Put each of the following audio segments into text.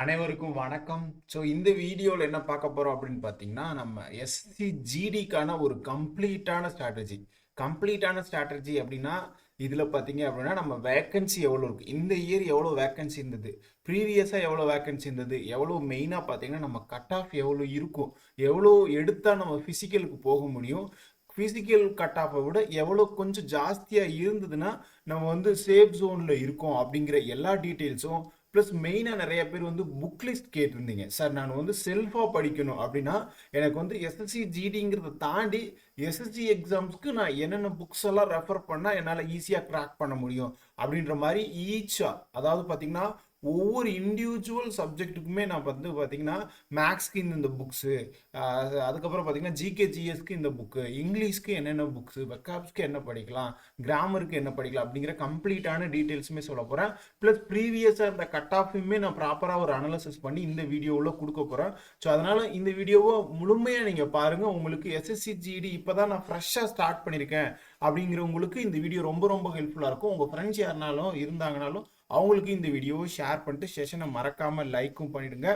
அனைவருக்கும் வணக்கம். ஸோ இந்த வீடியோவில் என்ன பார்க்க போகிறோம் அப்படின்னு பார்த்தீங்கன்னா நம்ம எஸ்சி ஜிடிக்கான ஒரு கம்ப்ளீட்டான ஸ்ட்ராட்டஜி கம்ப்ளீட்டான ஸ்ட்ராட்டஜி அப்படின்னா இதில் பார்த்தீங்க அப்படின்னா நம்ம வேக்கன்சி எவ்வளோ இருக்குது இந்த இயர் எவ்வளோ வேக்கன்சி இருந்தது? ப்ரீவியஸாக எவ்வளோ வேக்கன்சி இருந்தது? எவ்வளோ மெயினாக பார்த்தீங்கன்னா நம்ம கட் ஆஃப் எவ்வளோ இருக்கும்? எவ்வளோ எடுத்தால் நம்ம ஃபிசிக்கலுக்கு போக முடியும்? ஃபிசிக்கல் கட் ஆஃபை விட எவ்வளோ கொஞ்சம் ஜாஸ்தியாக இருந்ததுன்னா நம்ம வந்து சேஃப் ஜோனில் இருக்கோம் அப்படிங்கிற எல்லா டீட்டெயில்ஸும் ப்ளஸ் மெயினாக நிறைய பேர் வந்து புக் லிஸ்ட் கேட்டிருந்தீங்க. சார் நான் வந்து செல்ஃபாக படிக்கணும் அப்படின்னா எனக்கு வந்து எஸ்எஸ்சி ஜிடிங்கிறத தாண்டி எஸ்எஸ்சி எக்ஸாம்ஸ்க்கு நான் என்னென்ன புக்ஸ் எல்லாம் ரெஃபர் பண்ணால் என்னால் ஈஸியாக க்ராக் பண்ண முடியும் அப்படின்ற மாதிரி ஈச்சா அதாவது பார்த்தீங்கன்னா ஒவ்வொரு இண்டிவிஜுவல் சப்ஜெக்ட்டுக்குமே நான் வந்து பார்த்தீங்கன்னா மேக்ஸ்க்கு இந்த புக்ஸு அதுக்கப்புறம் பார்த்தீங்கன்னா ஜிகே ஜிஎஸ்க்கு இந்த புக்கு இங்கிலீஷ்க்கு என்னென்ன புக்ஸு வெக்காப்ஸ்க்கு என்ன படிக்கலாம் கிராமருக்கு என்ன படிக்கலாம் அப்படிங்கிற கம்ப்ளீட்டான டீட்டெயில்ஸுமே சொல்ல போகிறேன் ப்ளஸ் ப்ரீவியஸாக இருந்த கட் ஆஃபுமே நான் ப்ராப்பராக ஒரு அனலிசிஸ் பண்ணி இந்த வீடியோவில் கொடுக்க போகிறேன் ஸோ அதனால் இந்த வீடியோவை முழுமையாக நீங்கள் பாருங்கள் உங்களுக்கு எஸ்எஸ்சி ஜிடி இப்போ தான் நான் ஃப்ரெஷ்ஷாக ஸ்டார்ட் பண்ணியிருக்கேன் அப்படிங்கிறவங்களுக்கு இந்த வீடியோ ரொம்ப ரொம்ப ஹெல்ப்ஃபுல்லாக இருக்கும். உங்கள் ஃப்ரெண்ட்ஸ் யாருனாலும் இருந்தாங்கனாலும் அவங்களுக்கு இந்த வீடியோவை ஷேர் பண்ணிட்டு செஷனை மறக்காமல் லைக்கும் பண்ணிடுங்க.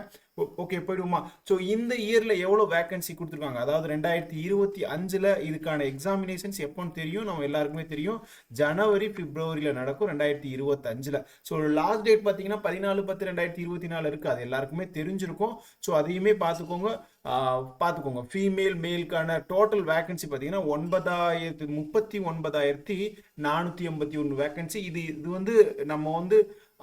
ஓகே போயிடுமா ஸோ இந்த இயரில் எவ்வளோ வேகன்சி கொடுத்துருக்காங்க? அதாவது ரெண்டாயிரத்தி இருபத்தி அஞ்சில் இதுக்கான எக்ஸாமினேஷன்ஸ் எப்போன்னு தெரியும் நம்ம எல்லாருக்குமே தெரியும். ஜனவரி பிப்ரவரியில் நடக்கும் ரெண்டாயிரத்தி இருபத்தஞ்சில். ஸோ லாஸ்ட் டேட் பார்த்தீங்கன்னா பதினாலு பத்து ரெண்டாயிரத்தி இருபத்தி நாலு இருக்குது அது எல்லாருக்குமே தெரிஞ்சிருக்கும். ஸோ அதையுமே பார்த்துக்கோங்க. பார்த்துக்கோங்க ஃபீமேல் மேலுக்கான டோட்டல் வேகன்சி பார்த்தீங்கன்னா ஒன்பதாயிரத்தி முப்பத்தி ஒன்பதாயிரத்தி நானூற்றி எண்பத்தி ஒன்று வேகன்சி இது இது வந்து நம்ம வந்து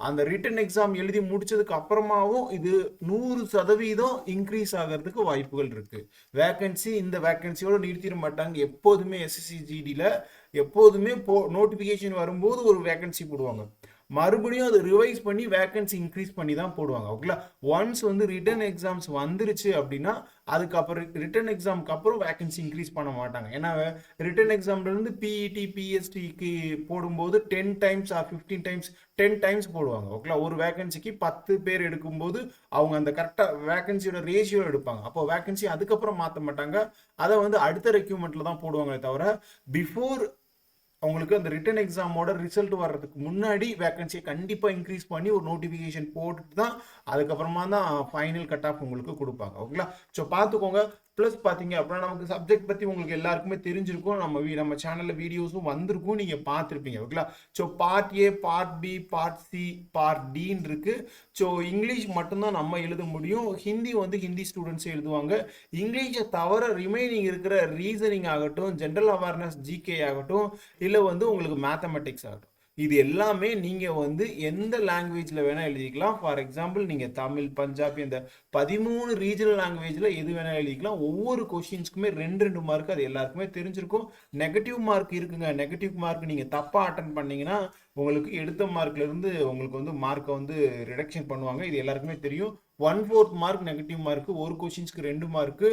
அந்த ரிட்டன் எக்ஸாம் எழுதி முடிச்சதுக்கு அப்புறமாவும் இது நூறு சதவீதம் இன்க்ரீஸ் ஆகிறதுக்கு வாய்ப்புகள் இருக்கு. வேகன்சி இந்த வேக்கன்சியோட நிறுத்திட மாட்டாங்க. எப்போதுமே எஸ்எஸ்சி ஜிடியில் எப்போதுமே போ நோட்டிஃபிகேஷன் வரும்போது ஒரு வேகன்சி போடுவாங்க. மறுபடியும் அதை ரிவைஸ் பண்ணி வேக்கன்சி இன்க்ரீஸ் பண்ணி தான் போடுவாங்க ஓகேங்களா ஒன்ஸ் வந்து ரிட்டன் எக்ஸாம்ஸ் வந்துருச்சு அப்படின்னா அதுக்கப்புறம் ரிட்டன் எக்ஸாமுக்கு அப்புறம் வேகன்சி இன்க்ரீஸ் பண்ண மாட்டாங்க. ஏன்னா ரிட்டன் எக்ஸாம்லேருந்து பிஇடி பிஎஸ்டிக்கு போடும்போது ten times or fifteen times ten times போடுவாங்க. ஓகேங்களா ஒரு வேகன்சிக்கு பத்து பேர் எடுக்கும்போது அவங்க அந்த கரெக்டாக வேகன்சியோட ரேஷியோ எடுப்பாங்க. அப்போ வேகன்சி அதுக்கப்புறம் மாற்ற மாட்டாங்க. அதை வந்து அடுத்த ரெக்யூமெண்ட்டில் தான் போடுவாங்களே தவிர பிஃபோர் அவங்களுக்கு அந்த ரிட்டன் எக்ஸாமோட ரிசல்ட் வர்றதுக்கு முன்னாடி வேக்கன்சியை கண்டிப்பாக இன்க்ரீஸ் பண்ணி ஒரு நோட்டிஃபிகேஷன் போட்டுட்டு தான் அதுக்கப்புறமா தான் ஃபைனல் கட் ஆஃப் உங்களுக்கு கொடுப்பாங்க. ஓகேங்களா ஸோ பார்த்துக்கோங்க. ப்ளஸ் பார்த்தீங்க அப்படின்னா நமக்கு சப்ஜெக்ட் பற்றி உங்களுக்கு எல்லாருக்குமே தெரிஞ்சிருக்கும். நம்ம வீ நம்ம சேனலில் வீடியோஸும் வந்திருக்கும். நீங்கள் பார்த்துருப்பீங்க. ஓகேங்களா so part A part B part C part டின்னு இருக்கு. ஸோ இங்கிலீஷ் மட்டும்தான் நம்ம எழுத முடியும். ஹிந்தி வந்து ஹிந்தி ஸ்டூடெண்ட்ஸ் எழுதுவாங்க. இங்கிலீஷை தவிர ரிமைனிங் இருக்கிற ரீசனிங் ஆகட்டும் ஜென்ரல் அவேர்னஸ் ஜிகே ஆகட்டும் இல்லை வந்து உங்களுக்கு மேத்தமெட்டிக்ஸ் ஆகட்டும் இது எல்லாமே நீங்கள் வந்து எந்த லாங்குவேஜில் வேணால் எழுதிக்கலாம். ஃபார் எக்ஸாம்பிள் நீங்கள் தமிழ் பஞ்சாபி இந்த பதிமூணு ரீஜனல் லாங்குவேஜில் எது வேணால் எழுதிக்கலாம். ஒவ்வொரு கொஷின்ஸ்க்குமே ரெண்டு ரெண்டு மார்க் அது எல்லாருக்குமே தெரிஞ்சிருக்கும். நெகட்டிவ் மார்க் இருக்குங்க. நெகட்டிவ் மார்க் நீங்கள் தப்பாக அட்டன் பண்ணிங்கன்னா உங்களுக்கு எடுத்த மார்க்லேருந்து உங்களுக்கு வந்து மார்க்கை வந்து ரிடக்ஷன் பண்ணுவாங்க. இது எல்லாருக்குமே தெரியும். One fourth mark negative mark ஒரு கொஷின்ஸ்க்கு ரெண்டு மார்க்கு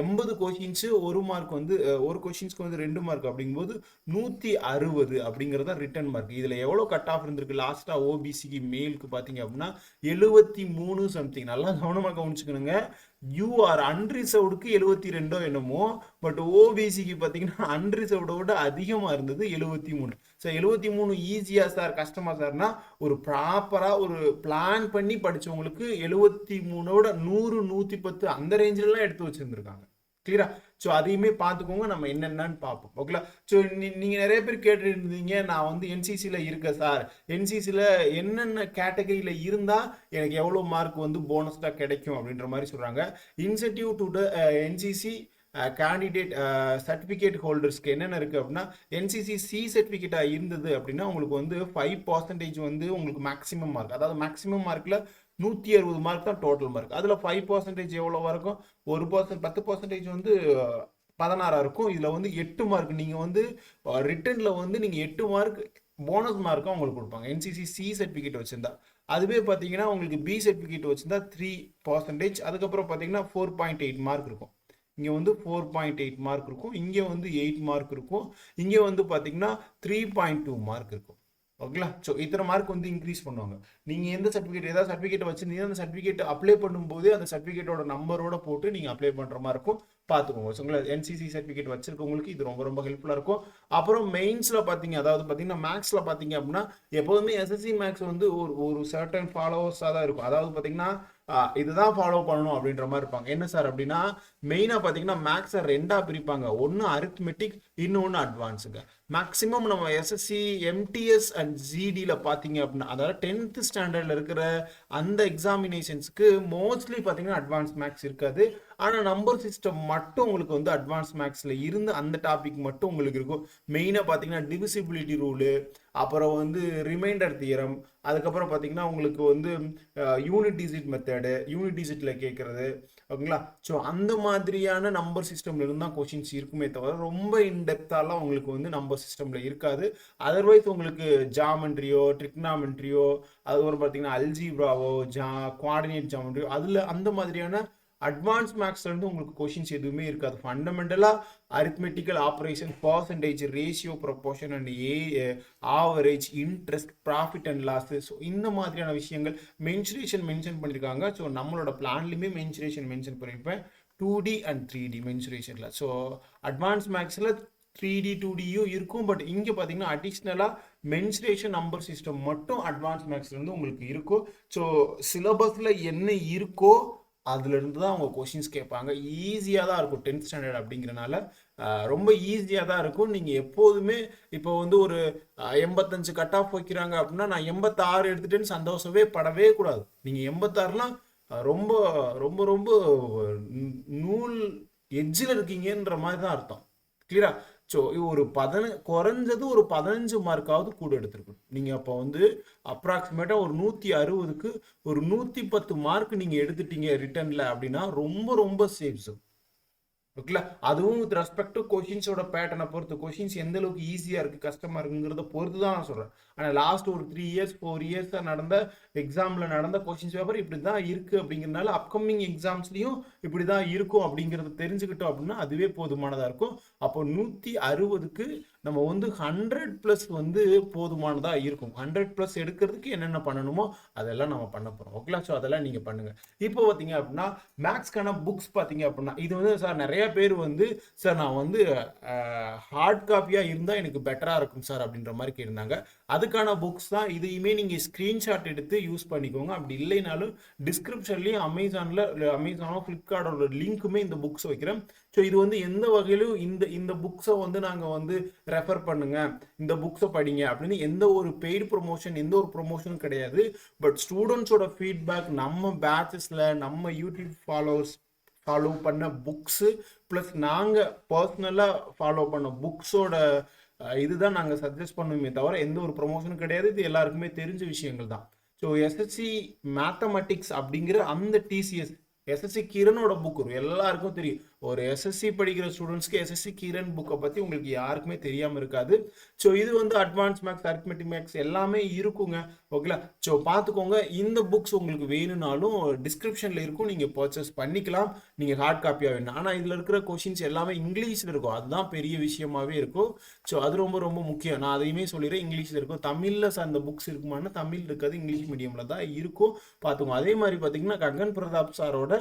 எண்பது கொஷின்ஸு ஒரு மார்க் வந்து ஒரு கொஷின்ஸ்க்கு வந்து ரெண்டு மார்க் அப்படிங்கும்போது நூற்றி அறுபது அப்படிங்கிறத ரிட்டன் மார்க் இதில் எவ்வளோ கட் ஆஃப் இருந்திருக்கு? லாஸ்ட்டாக ஓபிசிக்கு மேலுக்கு பார்த்தீங்க அப்படின்னா எழுபத்தி மூணு சம்திங் நல்லா கவனமாக கவனிச்சுக்கணுங்க. யூஆர் அன்ரிசர்வ்டுக்கு எழுபத்தி ரெண்டோ என்னமோ பட் ஓபிசிக்கு பார்த்தீங்கன்னா அன்ரிசர்வ்டோட விட அதிகமாக இருந்தது எழுபத்தி மூணு. ஸோ எழுபத்தி மூணு ஈஸியாக சார் கஷ்டமாக சார்னா ஒரு ப்ராப்பராக ஒரு பிளான் பண்ணி படித்தவங்களுக்கு எழுபத்தி மூணோட நூறு நூற்றி பத்து அந்த ரேஞ்சிலலாம் எடுத்து வச்சுருந்துருக்காங்க. கிளியரா ஸோ அதையுமே பார்த்துக்கோங்க நம்ம என்னென்னு பார்ப்போம். ஓகேங்களா ஸோ நீங்கள் நிறைய பேர் கேட்டுருந்தீங்க நான் வந்து என்சிசியில் இருக்கேன் சார் என்சிசியில் என்னென்ன கேட்டகரியில் இருந்தால் எனக்கு எவ்வளோ மார்க் வந்து போனஸ்டாக கிடைக்கும் அப்படின்ற மாதிரி சொல்கிறாங்க incentive to the NCC candidate certificate ஹோல்டர்ஸ்க்கு என்னென்ன இருக்குது அப்படின்னா என்சிசி சி சர்டிஃபிகேட்டாக இருந்தது அப்படின்னா உங்களுக்கு வந்து ஃபைவ் பர்சன்டேஜ் வந்து உங்களுக்கு மேக்ஸிமம் மார்க் அதாவது மேக்ஸிமம் மார்க்கில் நூற்றி அறுபது மார்க் தான் டோட்டல் மார்க் அதில் ஃபைவ் பர்சன்டேஜ் எவ்வளோ இருக்கும்? ஒரு பர்சன்ட் பத்து பர்சன்டேஜ் வந்து பதினாறாக இருக்கும். இதில் வந்து எட்டு மார்க் நீங்கள் வந்து ரிட்டனில் வந்து நீங்கள் எட்டு மார்க் போனஸ் மார்க்கும் உங்களுக்கு கொடுப்பாங்க. என்சிசி சி சர்டிஃபிகேட் வச்சுருந்தா. அதுவே பார்த்தீங்கன்னா உங்களுக்கு பி சர்டிஃபிகேட் வச்சுருந்தா த்ரீ பர்சன்டேஜ் அதுக்கப்புறம் பார்த்தீங்கன்னா ஃபோர் பாயிண்ட் எயிட் மார்க் இருக்கும். இங்கே வந்து ஃபோர் பாயிண்ட் எயிட் மார்க் இருக்கும். இங்கே வந்து எயிட் மார்க் இருக்கும். இங்கே வந்து பார்த்தீங்கன்னா த்ரீ பாயிண்ட் டூ மார்க் இருக்கும். ஓகேங்களா? ஸோ இத்தனை மார்க் வந்து இன்க்ரீஸ் பண்ணுவாங்க. நீங்கள் எந்த சர்டிஃபிகேட் ஏதாவது சர்டிஃபிகேட் வச்சுருந்தீங்கன்னா அந்த சர்டிஃபிகேட் அப்ளை பண்ணும்போது அந்த சர்டிஃபிகேட்டோட நம்பரோட போட்டு நீங்கள் அப்ளை பண்ணுற மாதிரி இருக்கும். பார்த்துக்கோங்க ஸோ உங்களை என்சிசி சர்டிஃபிகேட் வச்சிருக்கவங்களுக்கு இது ரொம்ப ரொம்ப ஹெல்ப்ஃபுல்லாக இருக்கும். அப்புறம் மெயின்ஸில் பார்த்தீங்க அதாவது பார்த்தீங்கன்னா மேக்ஸில் பார்த்தீங்க அப்படின்னா எப்போதுமே எஸ்எஸ்சி மேக்ஸ் வந்து ஒரு ஒரு சர்டன் ஃபாலோவர்ஸாக தான் இருக்கும். அதாவது பார்த்தீங்கன்னா இதுதான் ஃபாலோ பண்ணணும் அப்படின்ற மாதிரி இருப்பாங்க. என்ன சார் அப்படின்னா மெயினாக பார்த்தீங்கன்னா மேக்ஸை ரெண்டாக பிரிப்பாங்க. ஒன்று அரித்மெட்டிக் இன்னொன்று அட்வான்ஸுங்க மேக்ஸிமம் நம்ம எஸ்எஸ்சி எம்டிஎஸ் அண்ட் ஜிடியில் பார்த்தீங்க அப்படின்னா அதாவது டென்த்து ஸ்டாண்டர்டில் இருக்கிற அந்த எக்ஸாமினேஷன்ஸ்க்கு மோஸ்ட்லி பார்த்தீங்கன்னா அட்வான்ஸ் மேக்ஸ் இருக்காது. ஆனால் நம்பர் சிஸ்டம் மட்டும் உங்களுக்கு வந்து அட்வான்ஸ் மேக்ஸில் இருந்து அந்த டாபிக் மட்டும் உங்களுக்கு இருக்கும். மெயினாக பார்த்தீங்கன்னா டிவிசிபிலிட்டி ரூலு அப்புறம் வந்து ரிமைண்டர் தியரம் அதுக்கப்புறம் பார்த்தீங்கன்னா உங்களுக்கு வந்து யூனிட் டிஜிட் மெத்தடு யூனிட் டிஜிட்டில் கேட்குறது ஓகேங்களா? ஸோ அந்த மாதிரியான நம்பர் சிஸ்டம்லருந்து தான் கொஷின்ஸ் இருக்குமே தவிர ரொம்ப இன்டெப்த்தாலாம் உங்களுக்கு வந்து நம்பர் சிஸ்டமில் இருக்காது. அதர்வைஸ் உங்களுக்கு ஜாமெண்ட்ரியோ ட்ரிக்னாமெண்ட்ரியோ அதுக்கப்புறம் பார்த்தீங்கன்னா அல்ஜிப்ராவோ ஜா குவாடினேட் ஜாமெண்ட்ரியோ அதில் அந்த மாதிரியான அட்வான்ஸ் மேக்ஸ்ல இருந்து உங்களுக்கு கொஷின்ஸ் எதுவுமே இருக்காது. ஃபண்டமெண்டலாக arithmetical operation percentage ratio proportion and A average interest profit and loss so இந்த மாதிரியான விஷயங்கள் மென்சுரேஷன் மென்ஷன் பண்ணியிருக்காங்க ஸோ நம்மளோட பிளான்லையுமே மென்சுரேஷன் மென்ஷன் பண்ணியிருப்பேன் two D and three D மென்சுரேஷனில் so advance மேக்ஸில் த்ரீ டி டூ டியும் இருக்கும். பட் இங்கே பார்த்தீங்கன்னா அடிஷ்னலாக மென்சுரேஷன் நம்பர் சிஸ்டம் மட்டும் அட்வான்ஸ் மேக்ஸ்லேருந்து உங்களுக்கு இருக்கும். ஸோ சிலபஸில் என்ன இருக்கோ அதுலேருந்து தான் அவங்க கொஷின்ஸ் கேட்பாங்க. ஈஸியாக தான் இருக்கும் டென்த் ஸ்டாண்டர்ட் அப்படிங்கிறனால ரொம்ப ஈஸியாக தான் இருக்கும். நீங்கள் எப்போதுமே இப்போ வந்து ஒரு எண்பத்தஞ்சு கட் ஆஃப் வைக்கிறாங்க அப்படின்னா நான் எண்பத்தாறு எடுத்துட்டேன்னு சந்தோஷமே படவே கூடாது. நீங்கள் எண்பத்தாறுலாம் ரொம்ப ரொம்ப ரொம்ப நூல் எஜ்ஜில் இருக்கீங்கன்ற மாதிரி தான் அர்த்தம். கிளியரா ஸோ ஒரு பதின குறைஞ்சது ஒரு பதினஞ்சு மார்க்காவது கூட எடுத்திருக்கணும். நீங்கள் அப்போ வந்து அப்ராக்சிமேட்டாக ஒரு நூற்றி அறுபதுக்கு ஒரு நூற்றி பத்து மார்க் நீங்கள் எடுத்துட்டீங்க ரிட்டர்னில் அப்படின்னா ரொம்ப ரொம்ப சேஃப் ஓகேங்களா? அதுவும் வித் ரெஸ்பெக்ட் டு கொஷின்ஸோட பேட்டர்னை பொறுத்து. கொஷின்ஸ் எந்த அளவுக்கு ஈஸியாக இருக்குது கஷ்டமாக இருக்குங்கிறத பொறுத்து தான் நான் சொல்கிறேன் ஆனால் லாஸ்ட் ஒரு த்ரீ இயர்ஸ் ஃபோர் இயர்ஸாக நடந்த எக்ஸாமில் நடந்த கொஷின்ஸ் பேப்பர் இப்படி தான் இருக்குது அப்படிங்கிறனால அப்கமிங் எக்ஸாம்ஸ்லையும் இப்படி தான் இருக்கும் அப்படிங்கிறத தெரிஞ்சுக்கிட்டோம் அப்படின்னா அதுவே போதுமானதாக இருக்கும். அப்போ நூற்றி அறுபதுக்கு நம்ம வந்து ஹண்ட்ரட் ப்ளஸ் வந்து போதுமானதாக இருக்கும். ஹண்ட்ரட் ப்ளஸ் எடுக்கிறதுக்கு என்னென்ன பண்ணணுமோ அதெல்லாம் நம்ம பண்ண போகிறோம் ஓகே ஸோ அதெல்லாம் நீங்கள் பண்ணுங்கள் இப்போ பார்த்தீங்க அப்படின்னா மேக்ஸ்க்கான புக்ஸ் பார்த்தீங்க அப்படின்னா இது வந்து சார் நிறைய பேர் வந்து சார் நான் வந்து ஹார்ட் காப்பியாக இருந்தால் எனக்கு பெட்டராக இருக்கும் சார் அப்படின்ற மாதிரி கேட்டிருந்தாங்க. அதுக்கான புக்ஸ் தான் இதையுமே நீங்கள் ஸ்க்ரீன்ஷாட் எடுத்து யூஸ் பண்ணிக்கோங்க. அப்படி இல்லைனாலும் டிஸ்கிரிப்ஷன்லேயும் அமேசானில் அமேசானோ ஃப்ளிப்கார்டோட லிங்க்குமே இந்த புக்ஸ் வைக்கிறேன். ஸோ இது வந்து எந்த வகையிலும் இந்த இந்த புக்ஸை வந்து நாங்கள் வந்து ரெஃபர் பண்ணுங்க. இந்த புக்ஸை படிங்க அப்படின்னு எந்த ஒரு பெய்டு ப்ரொமோஷன் எந்த ஒரு ப்ரொமோஷனும் கிடையாது. பட் ஸ்டூடெண்ட்ஸோட ஃபீட்பேக் நம்ம பேச்சஸில் நம்ம யூடியூப் ஃபாலோவர்ஸ் ஃபாலோ பண்ண புக்ஸு ப்ளஸ் நாங்கள் பர்சனலாக ஃபாலோ பண்ண புக்ஸோட இதுதான் நாங்கள் சஜஸ்ட் பண்ணுவோமே தவிர எந்த ஒரு ப்ரொமோஷனும் கிடையாது. இது எல்லாருக்குமே தெரிஞ்ச விஷயங்கள் தான். ஸோ எஸ்எஸ்சி மேத்தமெட்டிக்ஸ் அப்படிங்கிற அந்த டிசிஎஸ் எஸ்எஸ்சி கிரனோட புக் எல்லாருக்கும் தெரியும். ஒரு எஸ்எஸ்சி படிக்கிற ஸ்டூடெண்ட்ஸ்க்கு எஸ்எஸ்சி கீரன் புக்கை பற்றி உங்களுக்கு யாருக்குமே தெரியாமல் இருக்காது. ஸோ இது வந்து அட்வான்ஸ் மேக்ஸ் அரித்மெட்டிக் மேக்ஸ் எல்லாமே இருக்குங்க. ஓகேங்களா ஸோ பார்த்துக்கோங்க இந்த புக்ஸ் உங்களுக்கு வேணும்னாலும் டிஸ்கிரிப்ஷனில் இருக்கும். நீங்கள் பர்ச்சேஸ் பண்ணிக்கலாம். நீங்கள் ஹார்ட் காப்பியாக வேணும் ஆனால் இதில் இருக்கிற கொஷின்ஸ் எல்லாமே இங்கிலீஷில் இருக்கும். அதுதான் பெரிய விஷயமாவே இருக்கும். ஸோ அது ரொம்ப ரொம்ப முக்கியம். நான் அதையுமே சொல்லிடுறேன். இங்கிலீஷில் இருக்கும். தமிழில் அந்த புக்ஸ் இருக்குமானா தமிழ் இருக்காது. இங்கிலீஷ் மீடியமில் தான் இருக்கும். பார்த்துக்கோங்க அதே மாதிரி பார்த்தீங்கன்னா கங்கன் பிரதாப் சாரோட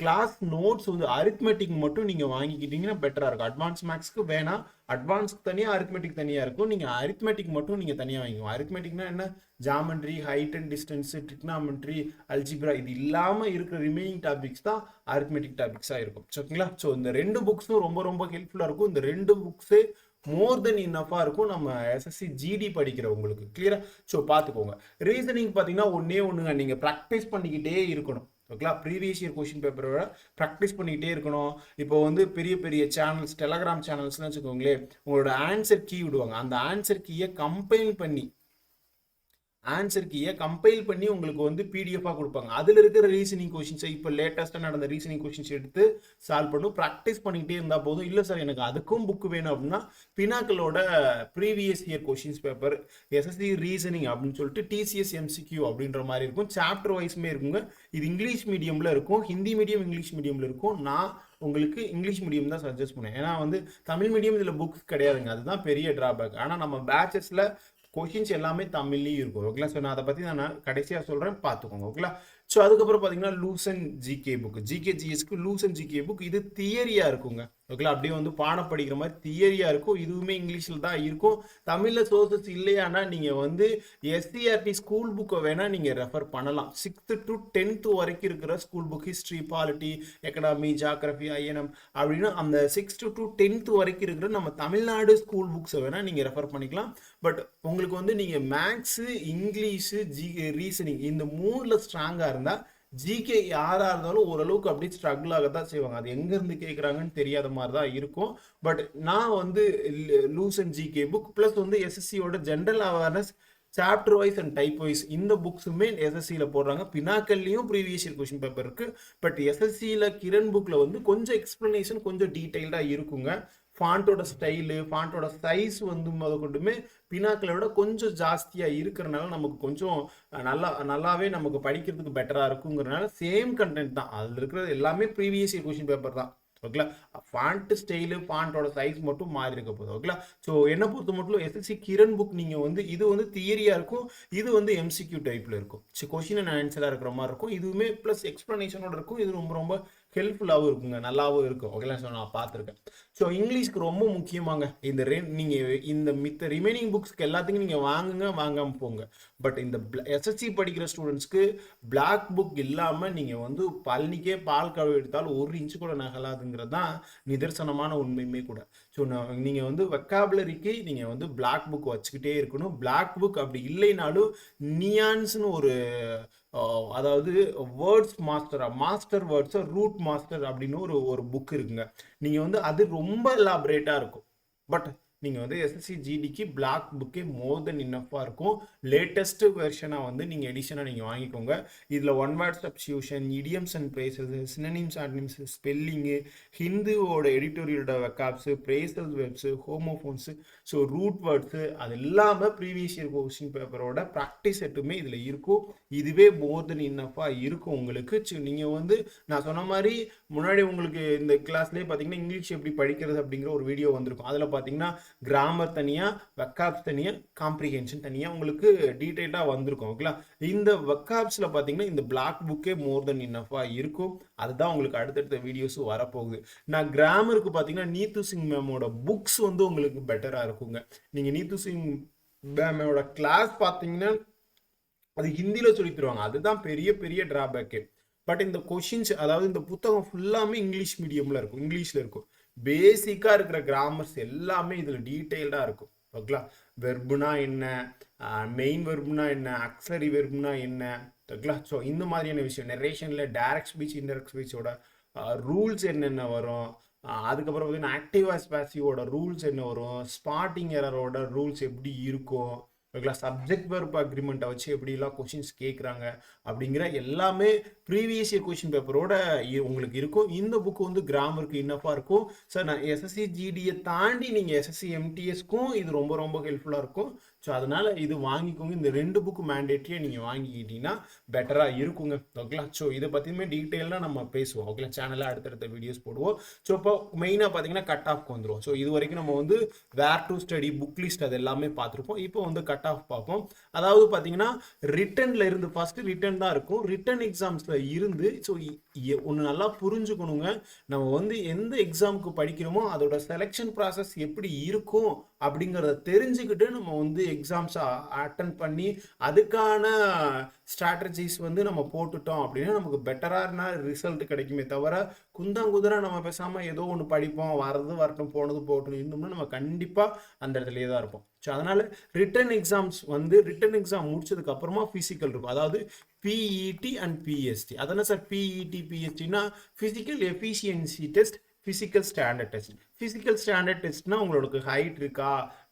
கிளாஸ் நோட்ஸ் வந்து அரித்மெட்டிக் மட்டும் நீங்கள் வாங்கிக்கிட்டீங்கன்னா பெட்டராக இருக்கும். அட்வான்ஸ் மேக்ஸ்க்கு வேணாம். அட்வான்ஸ்க்கு தனியாக அரித்மெட்டிக் தனியாக இருக்கும். நீங்கள் அரித்மெட்டிக் மட்டும் நீங்கள் தனியாக வாங்கிக்கோங்க. அரித்மெட்டிக்னா என்ன? Geometry height and distance trigonometry algebra இது இல்லாமல் இருக்கிற ரிமைனிங் டாபிக்ஸ் தான் அரித்மெட்டிக் டாபிக்ஸாக இருக்கும். ஓகேங்களா ஸோ இந்த ரெண்டு புக்ஸும் ரொம்ப ரொம்ப ஹெல்ப்ஃபுல்லாக இருக்கும். இந்த ரெண்டு புக்ஸே மோர் தென் இன்னஃபாக இருக்கும். நம்ம எஸ்எஸ்சி ஜிடி படிக்கிறவங்களுக்கு கிளியரா ஸோ பார்த்துக்கோங்க ரீசனிங் பார்த்தீங்கன்னா ஒன்றே ஒன்றுங்க நீங்கள் ப்ராக்டிஸ் பண்ணிக்கிட்டே இருக்கணும். ஓகேங்களா? ப்ரீவியஸ் இயர் கொஷின் பேப்பரோட ப்ராக்டிஸ் பண்ணிக்கிட்டே இருக்கணும். இப்போ வந்து பெரிய பெரிய சேனல்ஸ் டெலகிராம் சேனல்ஸ்னு வச்சுக்கோங்களேன் உங்களோட ஆன்சர் கீ விடுவாங்க. அந்த ஆன்சர் கீயை கம்பைன் பண்ணி ஆன்சர் கீயை கம்பைல் பண்ணி உங்களுக்கு வந்து பிடிஎஃபாக கொடுப்பாங்க. அதில் இருக்கிற ரீசனிங் கொஷின்ஸை இப்போ லேட்டஸ்ட்டாக நடந்த ரீசனிங் கொஷின்ஸ் எடுத்து சால்வ் பண்ணும் ப்ராக்டிஸ் பண்ணிக்கிட்டே இருந்தால் போதும். இல்லை சார் எனக்கு அதுக்கும் புக் வேணும் அப்படின்னா பினாக்களோட previous year questions paper SSC reasoning அப்படின்னு சொல்லிட்டு டிசிஎஸ் எம்சிக்யூ அப்படின்ற மாதிரி இருக்கும். சாப்டர் வைஸ்மே இருக்குங்க. இது இங்கிலீஷ் மீடியமில் இருக்கும். ஹிந்தி மீடியம் இங்கிலீஷ் மீடியமில் இருக்கும். நான் உங்களுக்கு இங்கிலீஷ் மீடியம் தான் சஜஸ்ட் பண்ணுவேன். ஏன்னா வந்து தமிழ் மீடியம் இதில் புக்ஸ் கிடையாதுங்க. அதுதான் பெரிய ட்ராபேக் ஆனால் நம்ம பேச்சஸில் கொஷின்ஸ் எல்லாமே தமிழ்லேயும் இருக்கும். ஓகேங்களா? ஸோ நான் அதை பற்றி நான் கடைசியாக சொல்கிறேன் பார்த்துக்கோங்க ஓகேங்களா? ஸோ அதுக்கப்புறம் பார்த்தீங்கன்னா லூசன் ஜிகே புக் ஜிகே ஜிஎஸ்க்கு லூசன் ஜிகே புக் இது தியரியாக இருக்குங்க. ஓகேங்களா? அப்படியே வந்து பாடம் படிக்கிற மாதிரி தியரியாக இருக்கும். இதுவுமே இங்கிலீஷில் தான் இருக்கும். தமிழில் சோர்சஸ் இல்லையானா நீங்கள் வந்து எஸ்சிஆர்டி ஸ்கூல் புக்கை வேணால் நீங்கள் ரெஃபர் பண்ணலாம். சிக்ஸ்த்து டு டென்த்து வரைக்கும் இருக்கிற school book history polity economy geography INM அப்படின்னு அந்த சிக்ஸ்த்து டு டென்த்து வரைக்கும் இருக்கிற நம்ம தமிழ்நாடு ஸ்கூல் புக்ஸை வேணால் நீங்கள் ரெஃபர் பண்ணிக்கலாம். பட் உங்களுக்கு வந்து நீங்கள் மேக்ஸு இங்கிலீஷு ஜி ரீசனிங் இந்த மூணில் ஸ்ட்ராங்காக இருந்தால் ஜிகே யாராக இருந்தாலும் ஓரளவுக்கு அப்படி ஸ்ட்ரகிள் ஆக தான் செய்வாங்க. அது எங்கேருந்து கேட்குறாங்கன்னு தெரியாத மாதிரி தான் இருக்கும். பட் நான் வந்து Lucent and GK book plus வந்து எஸ்எஸ்சியோட general awareness chapter wise and type wise இந்த புக்ஸுமே எஸ்எஸ்சியில் போடுறாங்க. பினாக்கல்லையும் ப்ரீவியஸ் இயர் கொஷின் பேப்பர் இருக்குது பட் எஸ்எஸ்சியில் கிரண் புக்கில் வந்து கொஞ்சம் எக்ஸ்ப்ளனேஷன் கொஞ்சம் டீட்டெயில்டாக இருக்குங்க. ஃபாண்ட்டோட ஸ்டைலு ஃபாண்ட்டோட சைஸ் வந்து முத கொண்டுமே பினாக்களை விட கொஞ்சம் ஜாஸ்தியாக இருக்கிறனால நமக்கு கொஞ்சம் நல்லா நல்லாவே நமக்கு படிக்கிறதுக்கு பெட்டராக இருக்குங்கிறனால சேம் கண்டென்ட் தான். அதில் இருக்கிறது எல்லாமே ப்ரீவியஸ் இயர் கொஷின் பேப்பர் தான். ஓகேங்களா ஃபாண்ட் ஸ்டைலு ஃபாண்ட்டோட சைஸ் மட்டும் மாறி இருக்க போகுது. ஓகேங்களா ஸோ என்னை பொறுத்த மட்டும் எஸ்எஸ்சி கிரண் புக் நீங்கள் வந்து இது வந்து தியரியாக இருக்கும். இது வந்து எம்சிக்யூ டைப்பில் இருக்கும். ஸோ கொஷின் அண்ட் ஆன்சராக இருக்கிற மாதிரி இருக்கும். இதுவுமே ப்ளஸ் எக்ஸ்ப்ளனேஷனோட இருக்கும். இது ரொம்ப ரொம்ப ஹெல்ப்ஃபுல்லாகவும் இருக்குங்க நல்லாவும் இருக்கும். ஓகேலாம் ஸோ நான் பார்த்துருக்கேன். ஸோ இங்கிலீஷ்க்கு ரொம்ப முக்கியமாங்க. இந்த ரெ நீங்கள் இந்த மித்த ரிமைனிங் புக்ஸ்க்கு எல்லாத்துக்கும் நீங்கள் வாங்குங்க வாங்காமல் போங்க. பட் இந்த எஸ்எஸ்சி படிக்கிற ஸ்டூடெண்ட்ஸ்க்கு பிளாக் புக் இல்லாமல் நீங்கள் வந்து பழனிக்கே பால் கழுவி எடுத்தாலும் ஒரு இன்ச்சு கூட நகலாதுங்கிறது தான் நிதர்சனமான உண்மையுமே கூட. ஸோ நான் நீங்கள் வந்து வெக்காபுலரிக்கு நீங்கள் வந்து பிளாக் புக் வச்சுக்கிட்டே இருக்கணும். பிளாக் புக் அப்படி இல்லைனாலும் நியான்ஸ்னு ஒரு அதாவது வேர்ட்ஸ் மாஸ்டரா மாஸ்டர் வேர்ட்ஸை ரூட் மாஸ்டர் அப்படின்னு ஒரு ஒரு புக் இருக்குங்க. நீங்கள் வந்து அது ரொம்ப எலாபரேட்டாக இருக்கும். பட் நீங்கள் வந்து எஸ்எஸ்சி ஜிடிக்கு பிளாக் புக்கே மோர் தென் இன்னஃபாக இருக்கும். லேட்டஸ்ட்டு வெர்ஷனாக வந்து நீங்கள் எடிஷனாக நீங்கள் வாங்கிக்கோங்க. இதில் one word substitution idioms and phrases synonyms antonyms spelling ஹிந்துவோட எடிட்டோரியலோட vocabs phrasal verbs homophones so root words அது இல்லாமல் ப்ரீவியஸ் இயர் கொஷின் பேப்பரோட ப்ராக்டிஸ் செட்டுமே இதில் இருக்கும். இதுவே மோர் தென் இன்னஃபாக இருக்கும் உங்களுக்கு. நீங்கள் வந்து நான் சொன்ன மாதிரி முன்னாடி உங்களுக்கு இந்த கிளாஸ்லேயே பார்த்தீங்கன்னா இங்கிலீஷ் எப்படி படிக்கிறது அப்படிங்கிற ஒரு வீடியோ வந்திருக்கும். அதில் பார்த்தீங்கன்னா கிராமர் தனியாக வெக்காப்ஸ் தனியாக காம்ப்ரிஹென்ஷன் தனியாக உங்களுக்கு டீட்டெயிலாக வந்திருக்கும் ஓகேங்களா இந்த வெக்காப்ஸில் பார்த்தீங்கன்னா இந்த பிளாக் புக்கே மோர் தென் இன்னஃபாக இருக்கும். அதுதான் உங்களுக்கு அடுத்தடுத்த வீடியோஸும் வரப்போகுது. நான் கிராமருக்கு பார்த்தீங்கன்னா நீத்து சிங் மேமோட புக்ஸ் வந்து உங்களுக்கு பெட்டராக இருக்குங்க. நீங்கள் நீத்து சிங் மேமோட கிளாஸ் பார்த்தீங்கன்னா அது ஹிந்தியில் சொல்லி தருவாங்க. அதுதான் பெரிய பெரிய டிராபேக்கு பட் இந்த கொஷின்ஸ் அதாவது இந்த புத்தகம் ஃபுல்லாமே இங்கிலீஷ் மீடியமில் இருக்கும். இங்கிலீஷில் இருக்கும். பேசிக்காக இருக்கிற கிராமர்ஸ் எல்லாமே இதில் டீட்டெயில்டாக இருக்கும். ஓகேங்களா? வெர்புனா என்ன? மெயின் வெர்புனா என்ன? அக்ஸரி வெர்புனா என்ன? ஓகேங்களா ஸோ இந்த மாதிரியான விஷயம். நெரேஷனில் டேரக்ட் ஸ்பீச் இன்டெரக்ட் ஸ்பீச்சோட ரூல்ஸ் என்னென்ன வரும்? அதுக்கப்புறம் பார்த்தீங்கன்னா ஆக்டிவாஸ் பேசிவோட ரூல்ஸ் என்ன வரும்? ஸ்பாட்டிங் எரரோட ரூல்ஸ் எப்படி இருக்கும்? ஓகேங்களா சப்ஜெக்ட் வெர்ப் அக்ரிமெண்ட்டை வச்சு எப்படிலாம் கொஷின்ஸ் கேட்குறாங்க அப்படிங்கிற எல்லாமே ப்ரீவியஸ் இயர் கொஷின் பேப்பரோட உங்களுக்கு இருக்கும் இந்த புக்கு வந்து கிராமருக்கு இன்னஃபாக இருக்கும் சார் நான் எஸ்எஸ்சி ஜிடியை தாண்டி நீங்கள் எஸ்எஸ்சி எம்டிஎஸ்க்கும் இது ரொம்ப ரொம்ப ஹெல்ப்ஃபுல்லாக இருக்கும். ஸோ அதனால் இது வாங்கிக்கோங்க. இந்த ரெண்டு புக்கு மேண்டேட்ரியை நீங்கள் வாங்கிக்கிட்டீங்கன்னா பெட்டராக இருக்குங்க. ஓகேங்களா ஸோ இதை பற்றியுமே டீட்டெயிலாக நம்ம பேசுவோம். ஓகேங்களா சேனலில் அடுத்தடுத்த வீடியோஸ் போடுவோம். ஸோ இப்போ மெயினாக பார்த்தீங்கன்னா கட் ஆஃப்க்கு வந்துடும் ஸோ இது வரைக்கும் நம்ம வந்து where to study book list அது எல்லாமே பார்த்துருப்போம் இப்போ வந்து கட் ஆஃப் பார்ப்போம். அதாவது பார்த்தீங்கன்னா ரிட்டர்னில் இருந்து ஃபஸ்ட்டு ரிட்டன் தான் இருக்கும். ரிட்டன் எக்ஸாம்ஸில் இருந்து ஸோ ஒன்று நல்லா புரிஞ்சுக்கணுங்க. நம்ம வந்து எந்த எக்ஸாமுக்கு படிக்கிறோமோ அதோட செலெக்ஷன் ப்ராசஸ் எப்படி இருக்கும் அப்படிங்கிறத தெரிஞ்சுக்கிட்டு நம்ம வந்து எக்ஸாம்ஸை அட்டன் பண்ணி அதுக்கான ஸ்ட்ராட்டஜிஸ் வந்து நம்ம போட்டுட்டோம் அப்படின்னா நமக்கு பெட்டரான ரிசல்ட் கிடைக்குமே தவிர குந்தாங்குதிரை நம்ம பேசாமல் ஏதோ ஒன்று படிப்போம் வரது வரட்டும் போனது போகட்டும் இருந்தோம்னா நம்ம கண்டிப்பாக அந்த இடத்துலையே தான் இருப்போம். ஸோ அதனால் ரிட்டன் எக்ஸாம்ஸ் வந்து ரிட்டன் எக்ஸாம் முடிச்சதுக்கு அப்புறமா ஃபிசிக்கல் இருக்கும். அதாவது பிஇடி அண்ட் பிஎஸ்டி அதனால் sir PET பிஎஸ்டினா physical efficiency test physical standard test physical standard டெஸ்ட்னா உங்களுக்கு ஹைட் இருக்கா?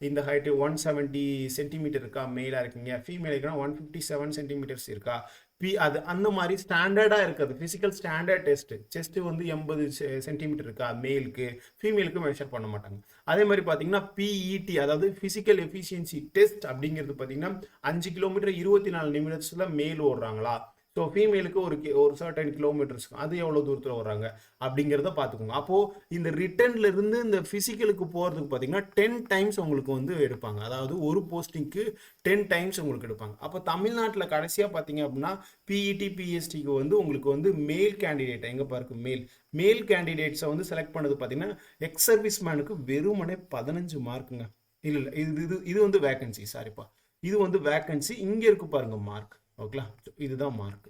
இந்த ஹைட்டு ஒன் செவன்ட்டி சென்டிமீட்டர் இருக்கா? மேலாக இருக்கீங்க. ஃபீமேல் இருக்குன்னா ஒன் ஃபிஃப்டி செவன் சென்டிமீட்டர்ஸ் இருக்கா? பி அது அந்த மாதிரி ஸ்டாண்டர்டாக இருக்குது ஃபிசிக்கல் ஸ்டாண்டர்ட் டெஸ்ட்டு செஸ்ட்டு வந்து எண்பது சென்டிமீட்டர் இருக்கா? மேலுக்கு ஃபீமேலுக்கு மெஷர் பண்ண மாட்டாங்க. அதே மாதிரி பார்த்தீங்கன்னா பிஇடி அதாவது ஃபிசிக்கல் எஃபிஷியன்சி டெஸ்ட் அப்படிங்கிறது பார்த்தீங்கன்னா அஞ்சு கிலோமீட்டர் இருபத்தி நாலு நிமிடத்தில் மேல் ஓடுறாங்களா? ஸோ ஃபீமேலுக்கு ஒரு கி- ஒரு சர்டன் கிலோமீட்டர்ஸ் அது எவ்வளோ தூரத்தில் வர்றாங்க அப்படிங்கிறத பார்த்துக்கோங்க. அப்போது இந்த ரிட்டர்ன்ல இருந்து இந்த ஃபிசிக்கலுக்கு போகிறதுக்கு பார்த்தீங்கன்னா டென் டைம்ஸ் உங்களுக்கு வந்து எடுப்பாங்க. அதாவது ஒரு போஸ்டிங்க்கு டென் டைம்ஸ் உங்களுக்கு எடுப்பாங்க. அப்போ தமிழ்நாட்டில் கடைசியாக பார்த்தீங்க அப்படின்னா பிஇடி பிஎஸ்டிக்கு வந்து உங்களுக்கு வந்து மேல் கேண்டிடேட் எங்கே பாருக்கு மேல் மேல் கேண்டிடேட்ஸை வந்து செலக்ட் பண்ணது பார்த்தீங்கன்னா எக்ஸ் சர்வீஸ் மேனுக்கு வெறுமனே பதினஞ்சு மார்க்குங்க இல்லை இல்லை இது இது இது வந்து வேக்கன்சி சாரிப்பா இது வந்து வேக்கன்சி இங்கே இருக்கு பாருங்க மார்க் ஓகேங்களா? இதுதான் மார்க்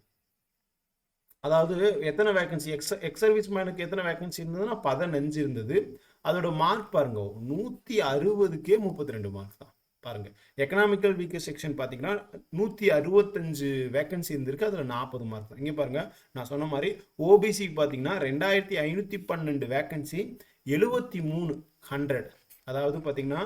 அதாவது எத்தனை வேகன்சி எக்ஸ் எக்ஸ் சர்வீஸ் மேனுக்கு எத்தனை வேகன்சி இருந்ததுன்னா பதினஞ்சு இருந்தது. அதோட மார்க் பாருங்க. நூற்றி அறுபதுக்கே முப்பத்தி ரெண்டு மார்க் தான். பாருங்க. எக்கனாமிக்கல் வீக்கர் செக்ஷன் பார்த்தீங்கன்னா நூற்றி அறுபத்தஞ்சு வேக்கன்சி இருந்திருக்கு. அதில் நாற்பது மார்க் தான். இங்கே பாருங்க. நான் சொன்ன மாதிரி ஓபிசி பார்த்தீங்கன்னா ரெண்டாயிரத்தி ஐநூற்றி பன்னெண்டு வேக்கன்சி எழுபத்தி மூணு ஹண்ட்ரட் அதாவது பார்த்தீங்கன்னா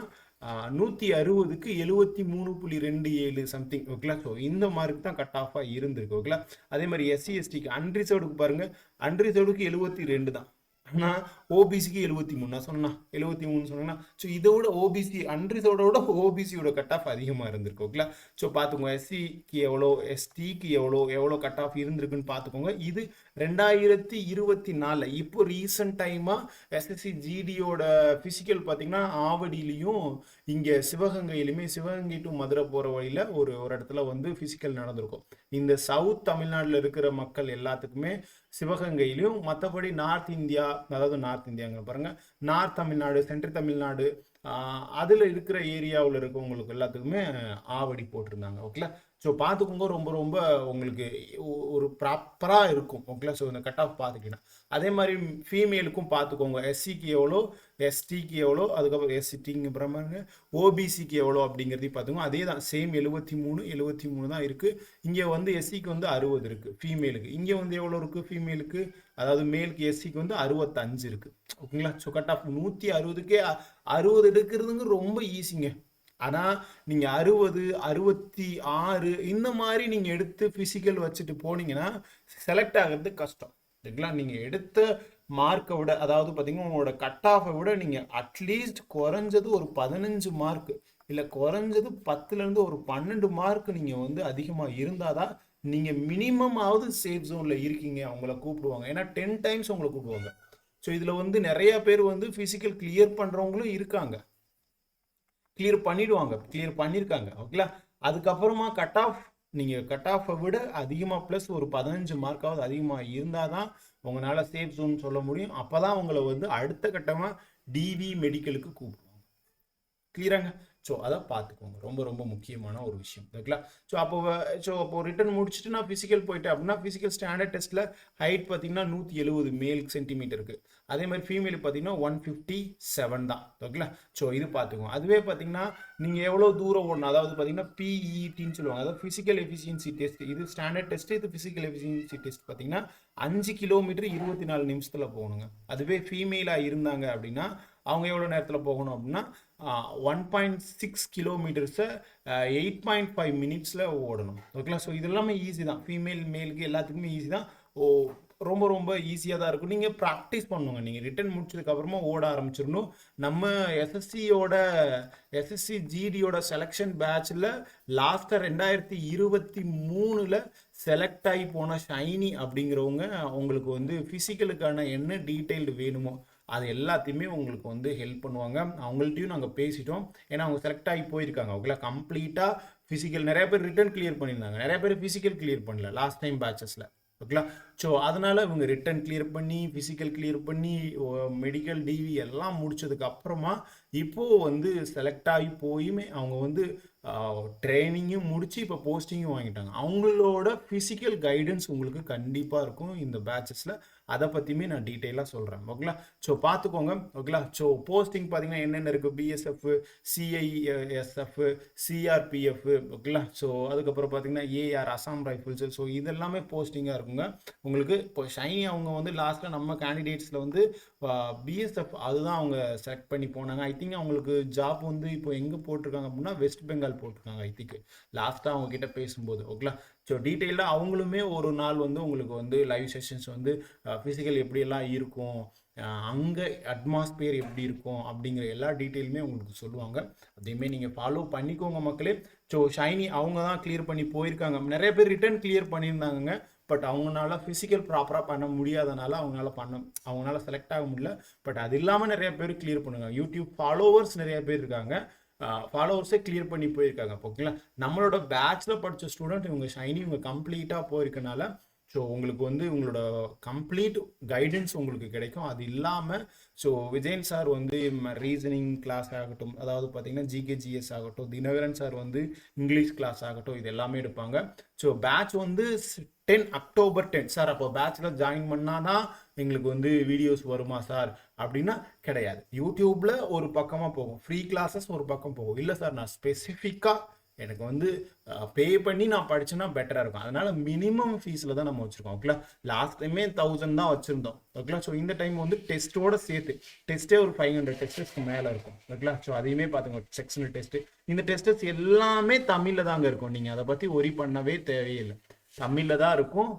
நூற்றி அறுபதுக்கு எழுபத்தி மூணு புள்ளி ரெண்டு ஏழு சம்திங் ஓகேங்களா ஸோ இந்த மார்க் தான் கட் ஆஃபாக இருந்திருக்கு ஓகேங்களா அதே மாதிரி எஸ்சி எஸ்டிக்கு அன்ரிசர்வ்டுக்கு பாருங்கள் அன்ரிசர்வ்டுக்கு எழுபத்தி ரெண்டு தான். ஆனால் ஓபிசிக்கு எழுபத்தி மூணு. சொன்னா எழுபத்தி மூணு சொன்னேன்னா ஸோ இதோட ஓபிசி அன்ரிசர்வ்டோட ஓபிசியோட கட் ஆஃப் அதிகமாக இருந்திருக்கு ஓகேங்களா ஸோ பார்த்துக்கோங்க எஸ்சிக்கு எவ்வளோ எஸ்டிக்கு எவ்வளோ எவ்வளோ கட் ஆஃப் இருந்திருக்குன்னு பார்த்துக்கோங்க இது ரெண்டாயிரத்தி இருபத்தி நாலில் இப்போ ரீசன்ட் டைமாக எஸ்எஸ்சி ஜிடியோட ஃபிசிக்கல் பார்த்தீங்கன்னா ஆவடியிலையும் இங்கே சிவகங்கையிலுமே சிவகங்கை டு மதுரை போகிற வழியில் ஒரு ஒரு இடத்துல வந்து ஃபிசிக்கல் நடந்திருக்கும். இந்த சவுத் தமிழ்நாட்டில் இருக்கிற மக்கள் எல்லாத்துக்குமே சிவகங்கையிலையும் மற்றபடி நார்த் இந்தியா அதாவது நார்த் இந்தியாங்க பாருங்க. நார்த் தமிழ்நாடு சென்ட்ரல் தமிழ்நாடு அதில் இருக்கிற ஏரியாவில் இருக்கவங்களுக்கு எல்லாத்துக்குமே ஆவடி போட்டிருந்தாங்க. ஓகேங்களா ஸோ பார்த்துக்கோங்க ரொம்ப ரொம்ப உங்களுக்கு ஒரு ப்ராப்பராக இருக்கும். ஓகேங்களா ஸோ இந்த கட் ஆஃப் பார்த்துக்கிட்டீங்கன்னா. அதே மாதிரி ஃபீமேலுக்கும் பார்த்துக்கோங்க. எஸ்சிக்கு எவ்வளோ? எஸ்டிக்கு எவ்வளோ? அதுக்கப்புறம் எஸ்சிடிங்க பிரமாங்க ஓபிசிக்கு எவ்வளோ அப்படிங்கிறதையும் பார்த்துக்கோங்க. அதே தான் சேம் எழுபத்தி மூணு எழுபத்தி மூணு தான் இருக்குது இங்கே வந்து எஸ்சிக்கு வந்து அறுபது இருக்குது ஃபீமேலுக்கு இங்கே வந்து எவ்வளோ இருக்குது ஃபீமேலுக்கு அதாவது மேலுக்கு எஸ்சிக்கு வந்து அறுபத்தஞ்சு இருக்குது ஓகேங்களா ஸோ கட் ஆஃப் நூற்றி அறுபதுக்கே அறுபது எடுக்கிறதுங்க ரொம்ப ஈஸிங்க ஆனால் நீங்கள் அறுபது அறுபத்தி ஆறு இந்த மாதிரி நீங்கள் எடுத்து ஃபிசிக்கல் வச்சுட்டு போனீங்கன்னா செலக்ட் ஆகிறது கஷ்டம். சரிங்களா? நீங்கள் எடுத்த மார்க்கை விட அதாவது பார்த்தீங்கன்னா உங்களோட கட் ஆஃபை விட நீங்கள் அட்லீஸ்ட் குறைஞ்சது ஒரு பதினஞ்சு மார்க் இல்லை குறைஞ்சது பத்துலேருந்து ஒரு பன்னெண்டு மார்க் நீங்கள் வந்து அதிகமாக இருந்தால் தான் நீங்கள் மினிமமாவது சேஃப் ஜோனில் இருக்கீங்க அவங்கள கூப்பிடுவாங்க. ஏன்னா டென் டைம்ஸ் உங்களை கூப்பிடுவாங்க. ஸோ இதில் வந்து நிறையா பேர் வந்து ஃபிசிக்கல் கிளியர் பண்ணுறவங்களும் இருக்காங்க. கிளியர் பண்ணிடுவாங்க. கிளியர் பண்ணியிருக்காங்க ஓகேங்களா அதுக்கப்புறமா கட் ஆஃப் நீங்கள் கட் ஆஃபை விட அதிகமாக ப்ளஸ் ஒரு பதினஞ்சு மார்க்காவது அதிகமாக இருந்தால் தான் உங்களால் சேஃப் ஜோன் சொல்ல முடியும். அப்போ தான் உங்களை வந்து அடுத்த கட்டமாக டிவி மெடிக்கலுக்கு கூப்பிடுவாங்க. கிளியராங்க ஸோ அதை பார்த்துக்கோங்க ரொம்ப ரொம்ப முக்கியமான ஒரு விஷயம். ஓகேங்களா ஸோ அப்போ ஸோ அப்போ ரிட்டர்ன் முடிச்சுட்டு நான் ஃபிசிக்கல் போயிட்டேன். அப்படின்னா ஃபிசிக்கல் ஸ்டாண்டர்ட் டெஸ்ட்டில் ஹைட் பார்த்தீங்கன்னா நூற்றி எழுபது மேல் சென்டிமீட்டருக்கு அதே மாதிரி ஃபீமேல் பார்த்தீங்கன்னா ஒன் ஃபிஃப்டி செவன் தான் ஓகேங்களா ஸோ இது பார்த்துக்கோங்க. அதுவே பார்த்தீங்கன்னா நீங்கள் எவ்வளோ தூரம் ஓடணும்? அதாவது பார்த்தீங்கன்னா பிஇடின்னு சொல்லுவாங்க. அதாவது ஃபிசிக்கல் எஃபிஷியன்சி டெஸ்ட் இது ஸ்டாண்டர்ட் டெஸ்ட் இது ஃபிசிக்கல் எஃபிஷியன்சி டெஸ்ட் பார்த்தீங்கன்னா அஞ்சு கிலோமீட்டர் இருபத்தி நாலு நிமிஷத்தில் போகணுங்க. அதுவே ஃபீமேலாக இருந்தாங்க அப்படின்னா அவங்க எவ்வளோ நேரத்தில் போகணும் அப்படின்னா ஒன் பாயிண்ட் சிக்ஸ் கிலோமீட்டர்ஸை எயிட் பாயிண்ட் ஃபைவ் மினிட்ஸில் ஓடணும். ஓகேங்களா ஸோ இது எல்லாமே ஈஸி தான். ஃபீமேல் மேலுக்கு எல்லாத்துக்குமே ஈஸி தான். ஓ ரொம்ப ரொம்ப ஈஸியாக தான் இருக்கும். நீங்கள் ப்ராக்டிஸ் பண்ணுங்க. நீங்கள் ரிட்டர்ன் முடிச்சதுக்கப்புறமா ஓட ஆரம்பிச்சிடணும். நம்ம எஸ்எஸ்சியோட எஸ்எஸ்சி ஜிடியோட செலெக்ஷன் பேட்சில் லாஸ்ட்டாக ரெண்டாயிரத்தி இருபத்தி மூணில் செலக்ட் ஆகி போன ஷைனி அப்படிங்கிறவங்க உங்களுக்கு வந்து ஃபிசிக்கலுக்கான என்ன டீட்டெயில்டு வேணுமோ அது எல்லாத்தையுமே உங்களுக்கு வந்து ஹெல்ப் பண்ணுவாங்க. அவங்கள்ட்டையும் நாங்கள் பேசிட்டோம். ஏன்னா அவங்க செலக்ட் ஆகி போயிருக்காங்க. அவங்கள கம்ப்ளீட்டாக ஃபிசிக்கல் நிறைய பேர் ரிட்டர்ன் கிளியர் பண்ணியிருந்தாங்க. நிறைய பேர் ஃபிசிக்கல் கிளியர் பண்ணல லாஸ்ட் டைம் பேச்சஸில் ஓகேங்களா? ஸோ அதனால் இவங்க ரிட்டன் கிளியர் பண்ணி ஃபிசிக்கல் கிளியர் பண்ணி மெடிக்கல் டிவி எல்லாம் முடித்ததுக்கு அப்புறமா இப்போது வந்து செலக்ட் ஆகி போயுமே அவங்க வந்து ட்ரைனிங்கும் முடித்து இப்போ போஸ்டிங்கும் வாங்கிட்டாங்க. அவங்களோட ஃபிசிக்கல் கைடன்ஸ் உங்களுக்கு கண்டிப்பாக இருக்கும் இந்த பேச்சஸில் அதை பற்றியுமே நான் டீட்டெயிலாக சொல்கிறேன் ஓகேங்களா? ஸோ பார்த்துக்கோங்க ஓகேங்களா? ஸோ போஸ்டிங் பார்த்தீங்கன்னா என்னென்ன இருக்குது பிஎஸ்எஃப் சிஐஎஸ்எஃப் சிஆர்பிஎஃப் ஓகேங்களா? ஸோ அதுக்கப்புறம் பார்த்தீங்கன்னா ஏஆர் அசாம் ரைஃபிள்ஸ் ஸோ இதெல்லாமே போஸ்டிங்காக இருக்குங்க. உங்களுக்கு இப்போ ஷைனி அவங்க வந்து லாஸ்ட்டில் நம்ம கேண்டிடேட்ஸில் வந்து பிஎஸ்எஃப் அதுதான் அவங்க செலக்ட் பண்ணி போனாங்க. ஐ திங்க் அவங்களுக்கு ஜாப் வந்து இப்போ எங்கே போட்டிருக்காங்க அப்படின்னா வெஸ்ட் பெங்கால் போட்டிருக்காங்க ஐ திங்க் லாஸ்ட்டாக அவங்க கிட்ட பேசும்போது ஓகேங்களா? ஸோ டீட்டெயிலாக அவங்களுமே ஒரு நாள் வந்து உங்களுக்கு வந்து லைவ் செஷன்ஸ் வந்து ஃபிசிக்கல் எப்படியெல்லாம் இருக்கும் அங்கே அட்மாஸ்பியர் எப்படி இருக்கும் அப்படிங்கிற எல்லா டீட்டெயிலுமே உங்களுக்கு சொல்லுவாங்க. அதையுமே நீங்கள் ஃபாலோ பண்ணிக்கோங்க மக்களே. ஸோ ஷைனி அவங்க தான் கிளியர் பண்ணி போயிருக்காங்க. நிறைய பேர் ரிட்டர்ன் கிளியர் பண்ணியிருந்தாங்க பட் அவங்களால ஃபிசிக்கல் ப்ராப்பராக பண்ண முடியாதனால அவங்களால பண்ண அவங்களால செலக்ட் ஆக முடியல. பட் அது இல்லாமல் நிறைய பேர் கிளியர் பண்ணுங்க. யூடியூப் ஃபாலோவர்ஸ் நிறைய பேர் இருக்காங்க. ஃபாலோவர்ஸே கிளியர் பண்ணி போயிருக்காங்க ஓகேங்களா நம்மளோட பேட்ச்சில் படித்த ஸ்டூடெண்ட் இவங்க ஷைனி இவங்க கம்ப்ளீட்டாக போயிருக்கனால ஸோ உங்களுக்கு வந்து உங்களோட கம்ப்ளீட் கைடன்ஸ் உங்களுக்கு கிடைக்கும். அது இல்லாமல் ஸோ விஜயன் சார் வந்து ரீசனிங் கிளாஸ் ஆகட்டும் அதாவது பார்த்தீங்கன்னா ஜிகேஜிஎஸ் ஆகட்டும் தினகரன் சார் வந்து இங்கிலீஷ் கிளாஸ் ஆகட்டும் இது எல்லாமே எடுப்பாங்க. ஸோ பேட்ச் வந்து டென் அக்டோபர் டென் சார் அப்போ பேட்சில் ஜாயின் பண்ணாதான் எங்களுக்கு வந்து வீடியோஸ் வருமா சார் அப்படின்னா கிடையாது. யூடியூப்பில் ஒரு பக்கமாக போகும். ஃப்ரீ கிளாஸஸ் ஒரு பக்கம் போகும். இல்லை சார் நான் ஸ்பெசிஃபிக்காக எனக்கு வந்து பே பண்ணி நான் படிச்சேன்னா பெட்டராக இருக்கும். அதனால மினிமம் ஃபீஸில் தான் நம்ம வச்சுருக்கோம். ஓகேங்களா லாஸ்ட் டைமே தௌசண்ட் தான் வச்சுருந்தோம். ஓகேங்களா ஸோ இந்த டைம் வந்து டெஸ்ட்டோட சேர்த்து டெஸ்ட்டே ஒரு ஃபைவ் ஹண்ட்ரட் டெஸ்டஸ்க்கு மேலே இருக்கும். ஓகேங்களா ஸோ அதையுமே பார்த்துங்க செக்ஷனல் டெஸ்ட்டு இந்த டெஸ்டஸ் எல்லாமே தமிழில் தாங்க இருக்கும். நீங்கள் அதை பற்றி ஒரி பண்ணவே தேவையில்லை. தமிழில் தான் இருக்கும்.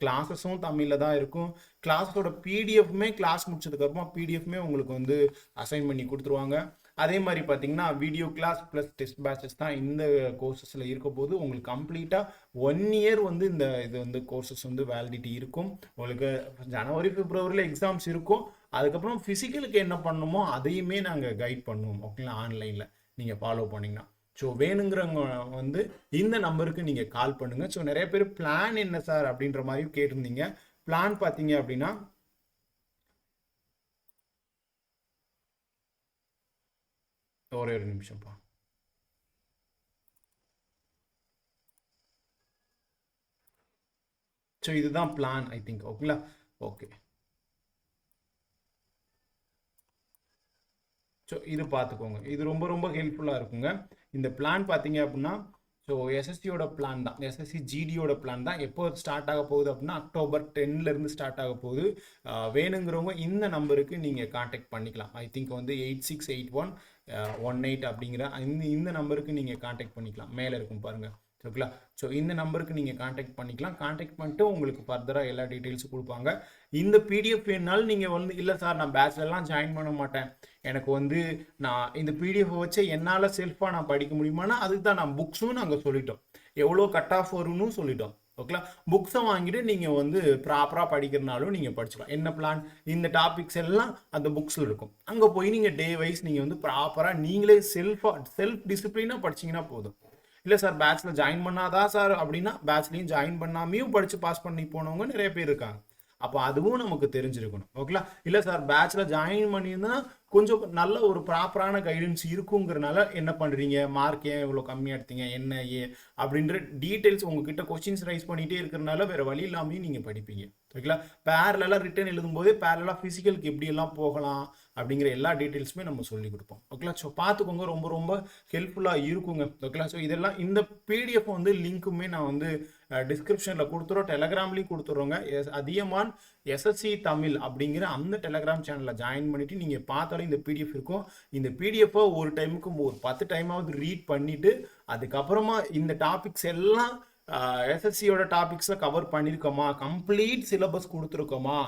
கிளாஸஸும் தமிழில் தான் இருக்கும். கிளாஸோட பிடிஎஃப்மே கிளாஸ் முடிச்சதுக்கப்புறமா பிடிஎஃப்மே உங்களுக்கு வந்து அசைன் பண்ணி கொடுத்துருவாங்க. அதே மாதிரி பார்த்தீங்கன்னா video class plus test batches தான் இந்த கோர்சஸில் இருக்க போது உங்களுக்கு கம்ப்ளீட்டாக ஒன் இயர் வந்து இந்த இது வந்து கோர்சஸ் வந்து வேலிடிட்டி இருக்கும். உங்களுக்கு ஜனவரி பிப்ரவரியில் எக்ஸாம்ஸ் இருக்கும். அதுக்கப்புறம் ஃபிசிக்கலுக்கு என்ன பண்ணணுமோ அதையுமே நாங்கள் கைட் பண்ணுவோம். ஓகேங்களா ஆன்லைனில் நீங்கள் ஃபாலோ பண்ணிங்கன்னா. ஸோ வேணுங்கிறவங்க வந்து இந்த நம்பருக்கு நீங்கள் கால் பண்ணுங்கள் ஸோ நிறைய பேர் பிளான் என்ன சார் அப்படின்ற மாதிரியும் கேட்டிருந்தீங்க. பிளான் பார்த்தீங்க அப்படின்னா ஒரே ஒரு நிமிஷம்ப்பா ஸோ இதுதான் பிளான் ஐ திங்க் ஓகேங்களா? ஓகே. ஸோ இது பார்த்துக்கோங்க. இது ரொம்ப ரொம்ப ஹெல்ப்ஃபுல்லாக இருக்குங்க. இந்த பிளான் பார்த்தீங்க அப்படின்னா ஸோ எஸ்எஸ்சியோட பிளான் தான். எஸ்எஸ்சி ஜிடியோட பிளான் தான். எப்போ ஸ்டார்ட் ஆக போகுது அப்படின்னா அக்டோபர் டென்லேருந்து ஸ்டார்ட் ஆக போகுது. வேணுங்கிறவங்க இந்த நம்பருக்கு நீங்கள் காண்டாக்ட் பண்ணிக்கலாம். ஐ திங்க் வந்து eight six eight one one eight அப்படிங்கிற இந்த இந்த நம்பருக்கு நீங்கள் காண்டாக்ட் பண்ணிக்கலாம். மேலே இருக்கும் பாருங்கள் ஓகேங்களா ஸோ இந்த நம்பருக்கு நீங்கள் காண்டாக்ட் பண்ணிக்கலாம். காண்டாக்ட் பண்ணிட்டு உங்களுக்கு ஃபர்தராக எல்லா டீட்டெயில்ஸும் கொடுப்பாங்க. இந்த பிடிஎஃப் வேணுனாலும் நீங்கள் வந்து இல்லை சார் நான் பேச்சுலர்லாம் ஜாயின் பண்ண மாட்டேன். எனக்கு வந்து நான் இந்த பிடிஎஃப் வச்சு என்னால் செல்ஃபாக நான் படிக்க முடியுமானா அதுக்கு தான் நான் புக்ஸும் நாங்கள் சொல்லிட்டோம். எவ்வளோ கட் ஆஃப் வரும்னு சொல்லிட்டோம். ஓகேங்களா? புக்ஸை வாங்கிட்டு நீங்கள் வந்து ப்ராப்பராக படிக்கிறனாலும் நீங்கள் படிச்சுக்கலாம். என்ன பிளான் இந்த டாபிக்ஸ் எல்லாம் அந்த புக்ஸில் இருக்கும். அங்கே போய் நீங்கள் டே வைஸ் நீங்கள் வந்து ப்ராப்பராக நீங்களே செல்ஃபாக செல்ஃப் டிசிப்ளினாக படிச்சிங்கன்னா போதும். இல்லை சார் பேட்ச்சில் ஜாயின் பண்ணாதான் சார் அப்படின்னா பேட்ச்லேயும் ஜாயின் பண்ணாமையும் படித்து பாஸ் பண்ணி போனவங்க நிறைய பேர் இருக்காங்க. அப்போ அதுவும் நமக்கு தெரிஞ்சிருக்கணும். ஓகேங்களா இல்லை சார் பேட்ச்சில் ஜாயின் பண்ணியிருந்தா கொஞ்சம் நல்ல ஒரு ப்ராப்பரான கைடன்ஸ் இருக்குங்கிறனால என்ன பண்ணுறீங்க மார்க் ஏன் இவ்வளோ கம்மியாக எடுத்தீங்க? என்ன ஏ? அப்படின்ற டீட்டெயில்ஸ் உங்ககிட்ட கொஸ்டின்ஸ் ரைஸ் பண்ணிகிட்டே இருக்கிறனால வேறு வழி இல்லாமையும் நீங்கள் படிப்பீங்க. ஓகேங்களா பேரலாம் ரிட்டர்ன் எழுதும்போதே பேரலாக ஃபிசிக்கலுக்கு எப்படியெல்லாம் போகலாம் அப்படிங்கிற எல்லா டீட்டெயில்ஸுமே நம்ம சொல்லி கொடுப்போம். ஓகேங்களா ஸோ பார்த்துக்கோங்க. ரொம்ப ரொம்ப ஹெல்ப்ஃபுல்லாக இருக்குங்க. ஓகேங்களா ஸோ இதெல்லாம் இந்த பிடிஎஃப் வந்து லிங்க்குமே நான் வந்து டிஸ்கிரிப்ஷனில் கொடுத்துறோம் டெலகிராம்லேயும் கொடுத்துட்றோங்க எஸ் அதியமான் எஸ்எஸ்சி தமிழ் அப்படிங்கிற அந்த டெலகிராம் சேனலில் ஜாயின் பண்ணிவிட்டு நீங்கள் பார்த்தாலும் இந்த பிடிஎஃப் இருக்கும். இந்த பிடிஎஃப்பை ஒரு டைமுக்கு ஒரு பத்து டைமாவது ரீட் பண்ணிவிட்டு அதுக்கப்புறமா இந்த டாபிக்ஸ் எல்லாம் எஸ்எஸ்சியோட டாபிக்ஸில் கவர் பண்ணியிருக்கோமா கம்ப்ளீட் சிலபஸ் கொடுத்துருக்கோமா?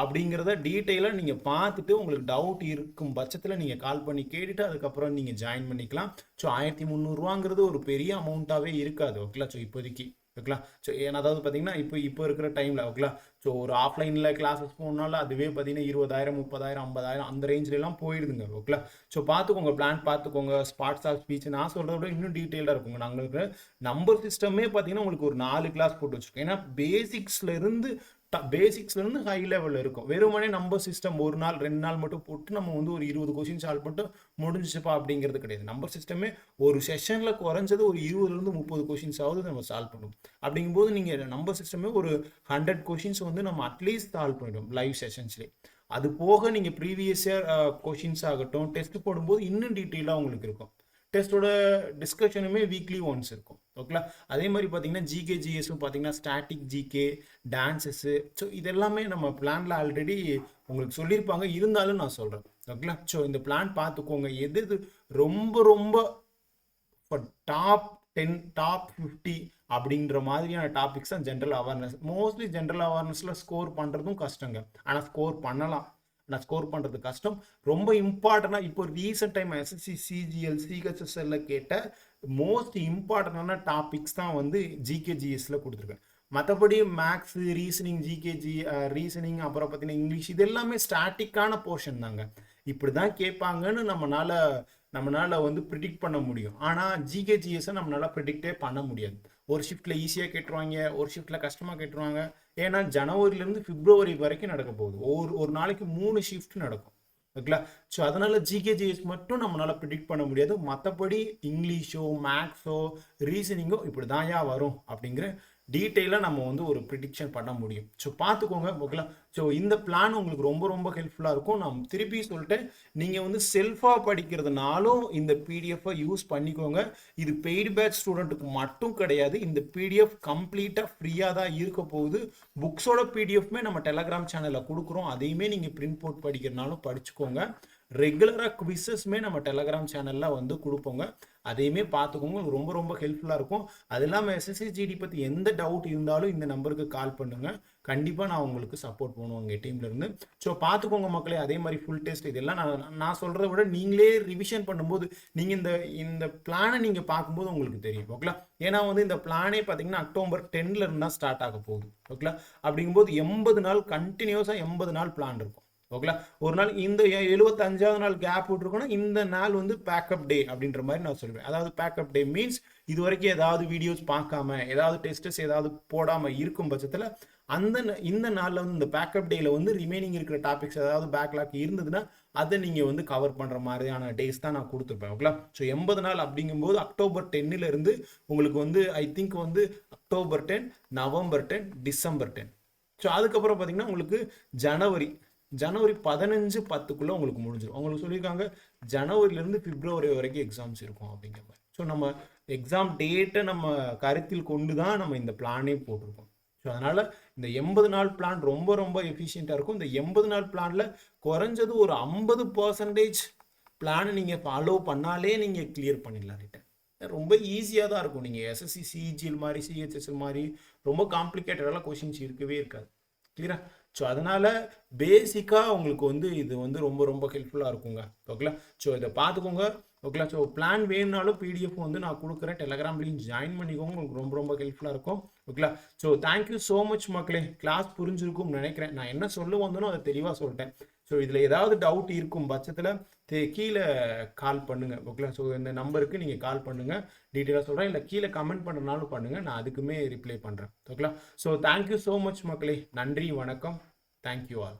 அப்படிங்கிறத டீட்டெயிலாக நீங்கள் பார்த்துட்டு உங்களுக்கு டவுட் இருக்கும் பட்சத்தில் நீங்கள் கால் பண்ணி கேட்டுட்டு அதுக்கப்புறம் நீங்கள் ஜாயின் பண்ணிக்கலாம். ஸோ ஆயிரத்தி முந்நூறுரூவாங்கிறது ஒரு பெரிய அமௌண்ட்டாகவே இருக்காது. ஓகேங்களா ஸோ இப்போதைக்கு. ஓகேங்களா? ஸோ அதாவது பார்த்தீங்கன்னா இப்போ இப்போ இருக்கிற டைமில் ஓகேங்களா? ஸோ ஒரு ஆஃப்லைனில் கிளாஸஸ் போனாலும் அதுவே பார்த்தீங்கன்னா இருபதாயிரம் முப்பதாயிரம் ஐம்பதாயிரம் அந்த ரேஞ்சிலலாம் போயிடுதுங்க ஓகேங்களா? ஸோ பார்த்துக்கோங்க பிளான் பார்த்துக்கோங்க ஸ்பாட்ஸ் ஆஃப் ஸ்பீச் நான் சொல்கிறத விட இன்னும் டீட்டெயிலாக இருக்குங்க. நாங்களுக்கு நம்பர் சிஸ்டமே பார்த்தீங்கன்னா உங்களுக்கு ஒரு நாலு கிளாஸ் போட்டு வச்சுருக்கோம். ஏன்னா பேசிக்ஸ்லேருந்து பேசிக்ஸ்லேருந்து ஹை லெவலில் இருக்கும். வெறுமனே நம்பர் சிஸ்டம் ஒரு நாள் ரெண்டு நாள் மட்டும் போட்டு நம்ம வந்து ஒரு இருபது கொஸ்டின் சால்வ் பண்ணிட்டு முடிஞ்சிச்சுப்பா அப்படிங்கிறது கிடையாது. நம்பர் சிஸ்டமே ஒரு செஷனில் குறைஞ்சது ஒரு இருபதுலேருந்து முப்பது கொஷின்ஸாவது நம்ம சால்வ் பண்ணுவோம் அப்படிங்கும்போது நீங்கள் நம்பர் சிஸ்டமே ஒரு ஹண்ட்ரட் கொஷின்ஸ் வந்து நம்ம அட்லீஸ்ட் சால்வ் பண்ணிடுவோம் லைவ் செஷன்ஸ்லேயே அது போக நீங்கள் ப்ரீவியஸ் இயர் கொஷின்ஸ் ஆகட்டும் டெஸ்ட் போடும்போது இன்னும் டீட்டெயிலாக உங்களுக்கு இருக்கும். டெஸ்ட்டோட டிஸ்கஷனுமே வீக்லி ஒன்ஸ் இருக்கும். ஓகேங்களா? அதே மாதிரி பார்த்தீங்கன்னா ஜிகே ஜிஎஸும் பார்த்தீங்கன்னா ஸ்டாட்டிக் ஜிகே டான்ஸஸ்ஸு ஸோ இதெல்லாமே நம்ம பிளானில் ஆல்ரெடி உங்களுக்கு சொல்லியிருப்பாங்க இருந்தாலும் நான் சொல்கிறேன் ஓகேங்களா? ஸோ இந்த பிளான் பார்த்துக்கோங்க எது எது ரொம்ப ரொம்ப டாப் டென் டாப் ஃபிஃப்டி அப்படின்ற மாதிரியான டாபிக்ஸ் தான் ஜென்ரல் அவேர்னஸ் மோஸ்ட்லி ஜென்ரல் அவேர்னஸில் ஸ்கோர் பண்ணுறதும் கஷ்டங்க. ஆனால் ஸ்கோர் பண்ணலாம். நான் ஸ்கோர் பண்ணுறது கஷ்டம். ரொம்ப இம்பார்ட்டண்டாக இப்போ ரீசெண்ட் டைம் எஸ்எஸ்சி சிஜிஎல் சிஹெச்எஸ்எல்ல கேட்ட மோஸ்ட் இம்பார்ட்டண்டான டாபிக்ஸ் தான் வந்து ஜிகே ஜிஎஸ்ல கொடுத்துருக்கேன். மற்றபடி மேக்ஸ் ரீசனிங் ஜிகேஜி ரீசனிங் அப்புறம் பார்த்தீங்கன்னா இங்கிலீஷ் இது எல்லாமே ஸ்டாட்டிக்கான போர்ஷன் தாங்க. இப்படி தான் கேட்பாங்கன்னு நம்மளால் நம்மளால் வந்து ப்ரிடிக்ட் பண்ண முடியும். ஆனால் ஜிகேஜிஎஸை நம்மளால் ப்ரிடிக்டே பண்ண முடியாது. ஒரு ஷிஃப்ட்டில் ஈஸியாக கேட்டுருவாங்க ஒரு ஷிஃப்ட்டில் கஷ்டமாக கேட்டுருவாங்க. ஏன்னா ஜனவரிலேருந்து பிப்ரவரி வரைக்கும் நடக்க போகுது. ஒரு ஒரு நாளைக்கு மூணு ஷிஃப்ட் நடக்கும். ஓகேங்களா? ஸோ அதனால ஜிகேஜிஎஸ் மட்டும் நம்மளால ப்ரிடிக்ட் பண்ண முடியாது. மற்றபடி இங்கிலீஷோ மேக்ஸோ ரீசனிங்கோ இப்படி தான் ஏன் வரும் அப்படிங்கிற டீட்டெயிலாக நம்ம வந்து ஒரு ப்ரிடிக்ஷன் பண்ண முடியும். ஸோ பார்த்துக்கோங்க ஓகேங்களா? ஸோ இந்த பிளான் உங்களுக்கு ரொம்ப ரொம்ப ஹெல்ப்ஃபுல்லாக இருக்கும். நான் திருப்பி சொல்லிட்டேன். நீங்கள் வந்து செல்ஃபாக படிக்கிறதுனாலும் இந்த பிடிஎஃப்பை யூஸ் பண்ணிக்கோங்க. இது பெய்டு பேட்ச் ஸ்டூடெண்ட்டுக்கு மட்டும் கிடையாது. இந்த பிடிஎஃப் கம்ப்ளீட்டாக ஃப்ரீயாக தான் இருக்க போகுது. புக்ஸோட பிடிஎஃப்மே நம்ம டெலகிராம் சேனலில் கொடுக்குறோம். அதையுமே நீங்கள் பிரிண்ட் போட் படிக்கிறனாலும் படிச்சுக்கோங்க. ரெகுலராக குவிசஸ்மே நம்ம டெலகிராம் சேனலில் வந்து கொடுப்போங்க. அதையுமே பார்த்துக்கோங்க. ரொம்ப ரொம்ப ஹெல்ப்ஃபுல்லாக இருக்கும். அது இல்லாமல் எஸ்எஸ்சிஜிடி பற்றி எந்த டவுட் இருந்தாலும் இந்த நம்பருக்கு கால் பண்ணுங்கள் கண்டிப்பாக நான் உங்களுக்கு சப்போர்ட் பண்ணுவோம் உங்கள் டீம்லேருந்து ஸோ பார்த்துக்கோங்க மக்களே. அதே மாதிரி ஃபுல் டெஸ்ட் இதெல்லாம் நான் நான் சொல்கிறத விட நீங்களே ரிவிஷன் பண்ணும்போது நீங்கள் இந்த இந்த பிளானை நீங்கள் பார்க்கும்போது உங்களுக்கு தெரியும். ஓகேங்களா ஏன்னா வந்து இந்த பிளானே பார்த்தீங்கன்னா அக்டோபர் டென்ல இருந்தால் ஸ்டார்ட் ஆக போகுது. ஓகேங்களா அப்படிங்கும்போது எண்பது நாள் கண்டினியூஸாக எண்பது நாள் பிளான் இருக்கும். ஓகேங்களா? ஒரு நாள் இந்த எழுபத்தஞ்சாவது நாள் கேப் விட்டுருக்கோன்னா இந்த நாள் வந்து பேக்கப் டே அப்படின்ற மாதிரி நான் சொல்லுவேன். அதாவது பேக்கப் டே மீன்ஸ் இது வரைக்கும் ஏதாவது வீடியோஸ் பார்க்காம ஏதாவது டெஸ்டஸ் ஏதாவது போடாமல் இருக்கும் பட்சத்தில் அந்த ந- இந்த நாளில் வந்து இந்த பேக்கப் டேயில் வந்து ரிமைனிங் இருக்கிற டாபிக்ஸ் ஏதாவது பேக்லாக் இருந்ததுன்னா அதை நீங்கள் வந்து கவர் பண்ணுற மாதிரியான டேஸ் தான் நான் கொடுத்துருப்பேன். ஓகேங்களா? ஸோ எண்பது நாள் அப்படிங்கும்போது அக்டோபர் 10 ல இருந்து உங்களுக்கு வந்து ஐ திங்க் வந்து October ten November ten December ten so அதுக்கப்புறம் பார்த்தீங்கன்னா உங்களுக்கு ஜனவரி ஜனவரி பதினஞ்சு பத்துக்குள்ளே உங்களுக்கு முடிஞ்சிடும் அவங்களுக்கு சொல்லியிருக்காங்க ஜனவரிலேருந்து பிப்ரவரி வரைக்கும் எக்ஸாம்ஸ் இருக்கும் அப்படிங்கிற மாதிரி. ஸோ நம்ம எக்ஸாம் டேட்டை நம்ம கருத்தில் கொண்டு தான் நம்ம இந்த பிளானே போட்டிருக்கோம். ஸோ அதனால் இந்த எண்பது நாள் பிளான் ரொம்ப ரொம்ப எஃபிஷியண்ட்டாக இருக்கும். இந்த எண்பது நாள் பிளானில் குறைஞ்சது ஒரு ஐம்பது பர்சன்டேஜ் பிளானை நீங்கள் ஃபாலோ பண்ணாலே நீங்கள் கிளியர் பண்ணிடலாம் ரிட்டன் ரொம்ப ஈஸியாக தான் இருக்கும். நீங்கள் எஸ்எஸ்சி சிஜிஎல் மாதிரி சிஹெச்எஸ்எல் மாதிரி ரொம்ப காம்ப்ளிகேட்டடெல்லாம் கொஷின்ஸ் இருக்கவே இருக்காது. கிளியரா ஸோ அதனால் பேசிக்காக உங்களுக்கு வந்து இது வந்து ரொம்ப ரொம்ப ஹெல்ப்ஃபுல்லாக இருக்குங்க. ஓகேங்களா ஸோ இதை பார்த்துக்கோங்க. ஓகேங்களா ஸோ பிளான் வேணும்னாலும் பிடிஎஃப் வந்து நான் கொடுக்குறேன். டெலகிராம்லையும் ஜாயின் பண்ணிக்கோங்க. உங்களுக்கு ரொம்ப ரொம்ப ஹெல்ப்ஃபுல்லாக இருக்கும். ஓகேங்களா so thank you so much மக்களே. கிளாஸ் புரிஞ்சிருக்கும்னு நினைக்கிறேன். நான் என்ன சொல்ல வந்தனோ அதை தெளிவாக சொல்லிட்டேன். ஸோ இதில் ஏதாவது டவுட் இருக்கும் பட்சத்தில் கீழே கால் பண்ணுங்கள் ஓகேங்களா? ஸோ இந்த நம்பருக்கு நீங்கள் கால் பண்ணுங்கள் டீட்டெயிலாக சொல்கிறேன் இல்லை கீழே கமெண்ட் பண்ணுறனாலும் பண்ணுங்கள் நான் அதுக்குமே ரிப்ளை பண்ணுறேன் ஓகேங்களா? ஸோ தேங்க்யூ ஸோ மச் மக்களே. நன்றி வணக்கம். Thank you all